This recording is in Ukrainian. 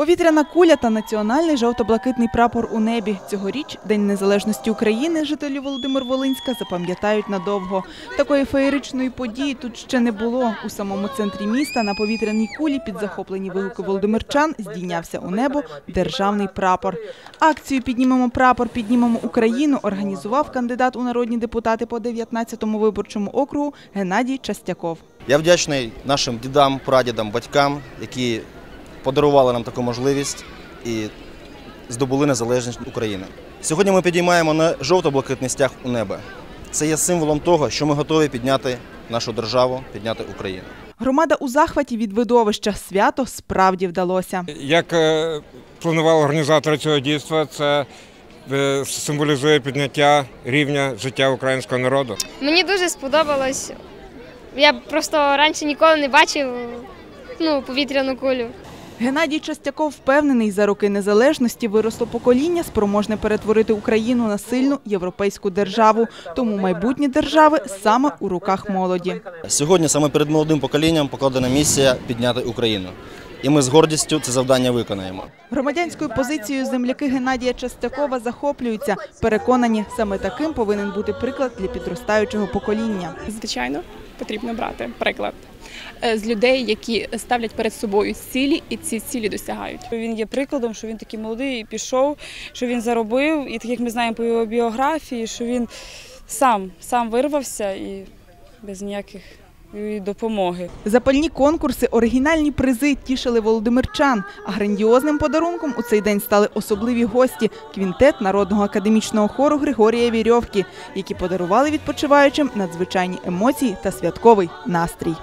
Повітряна куля та національний жовто-блакитний прапор у небі. Цьогоріч День Незалежності України жителі Володимир Волинська запам'ятають надовго. Такої феєричної події тут ще не було. У самому центрі міста на повітряній кулі під захоплені вигуки володимирчан здійнявся у небо державний прапор. Акцію Піднімемо прапор, піднімемо Україну організував кандидат у народні депутати по 19-му виборчому округу Геннадій Частяков. Я вдячний нашим дідам, прадідам, батькам, які подарували нам таку можливість і здобули незалежність України. Сьогодні ми підіймаємо на жовто-блакитний стяг у небо. Це є символом того, що ми готові підняти нашу державу, підняти Україну. Громада у захваті від видовища свято справді вдалося. Як е, планували організатори цього дійства, це е, символізує підняття рівня життя українського народу. Мені дуже сподобалось. Я просто раніше ніколи не бачив ну, повітряну кулю. Геннадій Частяков впевнений, за роки незалежності виросло покоління, спроможне перетворити Україну на сильну європейську державу. Тому майбутнє держави саме у руках молоді. Сьогодні саме перед молодим поколінням покладена місія підняти Україну. І ми з гордістю це завдання виконаємо. Громадянською позицією земляки Геннадія Частякова захоплюються. Переконані, саме таким повинен бути приклад для підростаючого покоління. Звичайно, потрібно брати приклад е, з людей, які ставлять перед собою цілі і ці цілі досягають. Він є прикладом, що він такий молодий і пішов, що він заробив, і так як ми знаємо по його біографії, що він сам, сам вирвався і без ніяких допомоги. Запальні конкурси, оригінальні призи тішили володимирчан. А грандіозним подарунком у цей день стали особливі гості – квінтет народного академічного хору Григорія Вірьовки, які подарували відпочиваючим надзвичайні емоції та святковий настрій.